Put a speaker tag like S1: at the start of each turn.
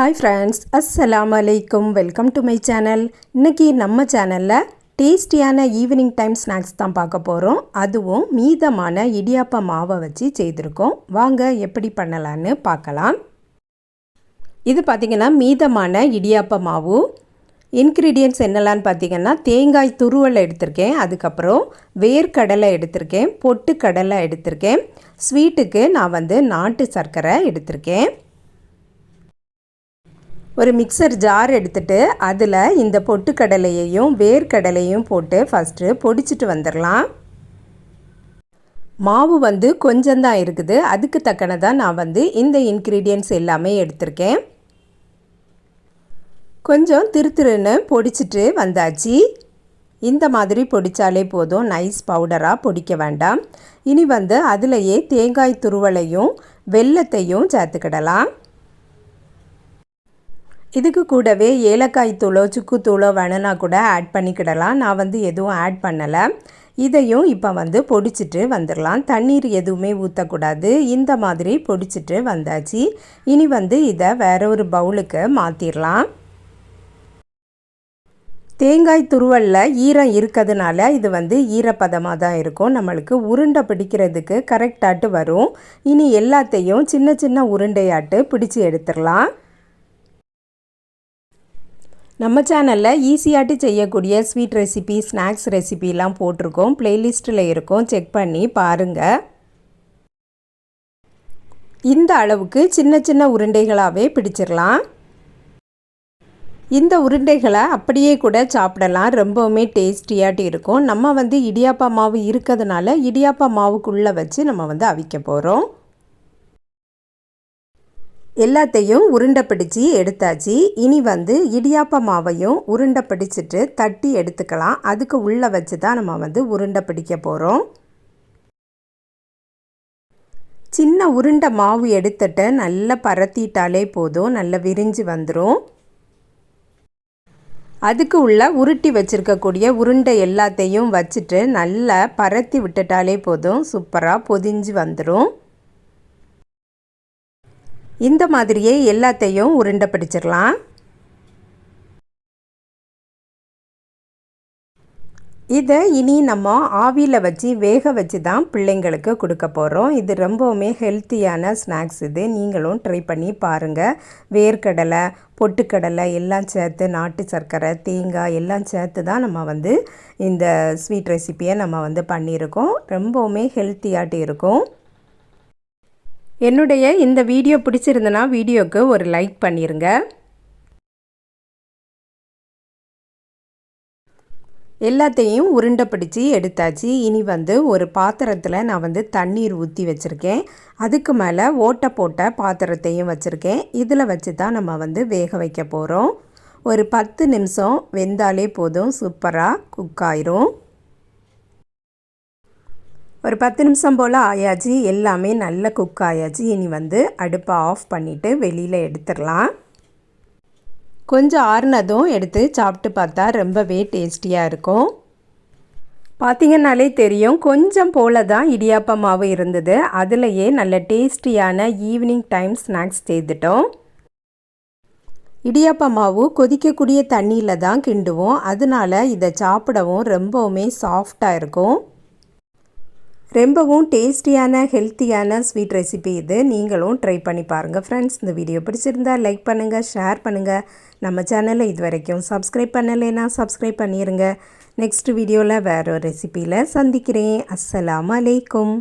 S1: Hi friends அஸ்ஸலாம் அலைக்கும் welcome to my channel இன்றைக்கி நம்ம சேனலில் டேஸ்டியான ஈவினிங் டைம் ஸ்நாக்ஸ் தான் பார்க்க போகிறோம் அதுவும் மீதமான இடியாப்ப மாவை வச்சு செய்திருக்கோம். வாங்க எப்படி பண்ணலான்னு பார்க்கலாம். இது பார்த்திங்கன்னா மீதமான இடியாப்ப மாவு. இன்க்ரீடியன்ட்ஸ் என்னெல்லான்னு பார்த்தீங்கன்னா தேங்காய் துருவல் எடுத்திருக்கேன். அதுக்கப்புறம் வேர்க்கடலை எடுத்திருக்கேன். பொட்டுக்கடலை எடுத்திருக்கேன். ஸ்வீட்டுக்கு நான் வந்து நாட்டு சர்க்கரை எடுத்திருக்கேன். ஒரு மிக்சர் ஜார் எடுத்துட்டு அதில் இந்த பொட்டுக்கடலையையும் வேர்க்கடலையும் போட்டு ஃபஸ்ட்டு பொடிச்சிட்டு வந்துடலாம் மாவு வந்து கொஞ்சம்தான் இருக்குது. அதுக்கு தக்கனதாக நான் வந்து இந்த இன்க்ரீடியன்ட்ஸ் எல்லாமே எடுத்திருக்கேன். கொஞ்சம் திருத்திருன்னு பொடிச்சிட்டு வந்தாச்சு. இந்த மாதிரி பொடித்தாலே போதும். நைஸ் பவுடராக பொடிக்க வேண்டாம். இனி வந்து அதிலையே தேங்காய் துருவலையும் வெள்ளத்தையும் சேர்த்துக்கிடலாம். இதுக்கு கூடவே ஏலக்காய் தூளோ சுக்கு தூளோ வேணுன்னா கூட ஆட் பண்ணிக்கிடலாம். நான் வந்து எதுவும் ஆட் பண்ணலை. இதையும் இப்போ வந்து பொடிச்சிட்டு வந்துடலாம். தண்ணீர் எதுவுமே ஊற்றக்கூடாது இந்த மாதிரி பொடிச்சிட்டு வந்தாச்சு. இனி வந்து இதை வேற ஒரு பவுலுக்கு மாற்றிடலாம் தேங்காய் துருவலில் ஈரம் இருக்கிறதுனால இது வந்து ஈரப்பதமாக தான் இருக்கும். நம்மளுக்கு உருண்டை பிடிக்கிறதுக்கு கரெக்டாட்டு வரும். இனி எல்லாத்தையும் சின்ன சின்ன உருண்டையாட்டு பிடிச்சி எடுத்துடலாம். நம்ம சேனலில் ஈஸியாட்டு செய்யக்கூடிய ஸ்வீட் ரெசிபி ஸ்நாக்ஸ் ரெசிபிலாம் போட்டிருக்கோம். ப்ளேலிஸ்ட்டில் இருக்கும். செக் பண்ணி பாருங்கள் இந்த அளவுக்கு சின்ன சின்ன உருண்டைகளாகவே பிடிச்சிடலாம். இந்த உருண்டைகளை அப்படியே கூட சாப்பிடலாம். ரொம்பவுமே டேஸ்டியாட்டு இருக்கும். நம்ம வந்து இடியாப்பா மாவு இருக்கிறதுனால இடியாப்பா மாவுக்குள்ளே வச்சு நம்ம வந்து அவிக்க போகிறோம் எல்லாத்தையும் உருண்டை பிடிச்சி எடுத்தாச்சு. இனி வந்து இடியாப்ப மாவையும் உருண்டை பிடிச்சிட்டு தட்டி எடுத்துக்கலாம். அதுக்கு உள்ளே வச்சு தான் நம்ம வந்து உருண்டை பிடிக்க போகிறோம் சின்ன உருண்டை மாவு எடுத்துட்டு நல்லா பரத்திட்டாலே போதும். நல்லா விரிஞ்சு வந்துடும் அதுக்கு உள்ள உருட்டி வச்சுருக்கக்கூடிய உருண்டை எல்லாத்தையும் வச்சுட்டு நல்லா பரத்தி விட்டுட்டாலே போதும். சூப்பராக பொதிஞ்சு வந்துடும் இந்த மாதிரியே எல்லாத்தையும் உருண்டை பிடிச்சிடலாம். இதை இனி நம்ம ஆவியில் வச்சு வேக வச்சு தான் பிள்ளைங்களுக்கு கொடுக்க போகிறோம் இது ரொம்பவுமே ஹெல்த்தியான ஸ்நாக்ஸ் இது. நீங்களும் ட்ரை பண்ணி பாருங்கள் வேர்க்கடலை பொட்டுக்கடலை எல்லாம் சேர்த்து நாட்டு சர்க்கரை தேங்காய் எல்லாம் சேர்த்து தான் நம்ம வந்து இந்த ஸ்வீட் ரெசிப்பியை நம்ம வந்து பண்ணியிருக்கோம். ரொம்பவுமே ஹெல்த்தியாட்டு இருக்கும். என்னுடைய இந்த வீடியோ பிடிச்சிருந்தனா வீடியோவுக்கு ஒரு லைக் பண்ணிடுங்க எல்லாத்தையும் உருண்டை பிடிச்சி எடுத்தாச்சு. இனி வந்து ஒரு பாத்திரத்தில் நான் வந்து தண்ணீர் ஊற்றி வச்சுருக்கேன். அதுக்கு மேலே ஓட்டை போட்ட பாத்திரத்தையும் வச்சுருக்கேன். இதில் வச்சு தான் நம்ம வந்து வேக வைக்க போகிறோம் ஒரு பத்து நிமிஷம் வெந்தாலே போதும். சூப்பராக குக் ஆயிரும். ஒரு பத்து நிமிஷம் போல் ஆயாச்சு. எல்லாமே நல்ல குக் ஆயாச்சு. இனி வந்து அடுப்பை ஆஃப் பண்ணிவிட்டு வெளியில் எடுத்துடலாம். கொஞ்சம் ஆறுனதும் எடுத்து சாப்பிட்டு பார்த்தா ரொம்பவே டேஸ்டியாக இருக்கும். பார்த்திங்கனாலே தெரியும். கொஞ்சம் போல தான் இடியாப்ப மாவு இருந்தது. அதுலேயே நல்ல டேஸ்டியான ஈவினிங் டைம் ஸ்நாக்ஸ் செய்துட்டோம். இடியாப்ப மாவு கொதிக்கக்கூடிய தண்ணியில் தான் கிண்டுவோம். அதனால இதை சாப்பிடவும் ரொம்பவுமே சாஃப்டாக இருக்கும். ரொம்பவும் டேஸ்டியான ஹெல்த்தியான ஸ்வீட் ரெசிபி இது. நீங்களும் ட்ரை பண்ணி பாருங்கள் ஃப்ரெண்ட்ஸ் இந்த வீடியோ பிடிச்சிருந்தால் லைக் பண்ணுங்கள் ஷேர் பண்ணுங்கள் நம்ம சேனலை இது வரைக்கும் சப்ஸ்கிரைப் பண்ணலைன்னா சப்ஸ்கிரைப் பண்ணிடுங்க நெக்ஸ்ட் வீடியோவில் வேறு ஒரு ரெசிப்பியில் சந்திக்கிறேன். அஸ்ஸலாம் அலைக்கும்.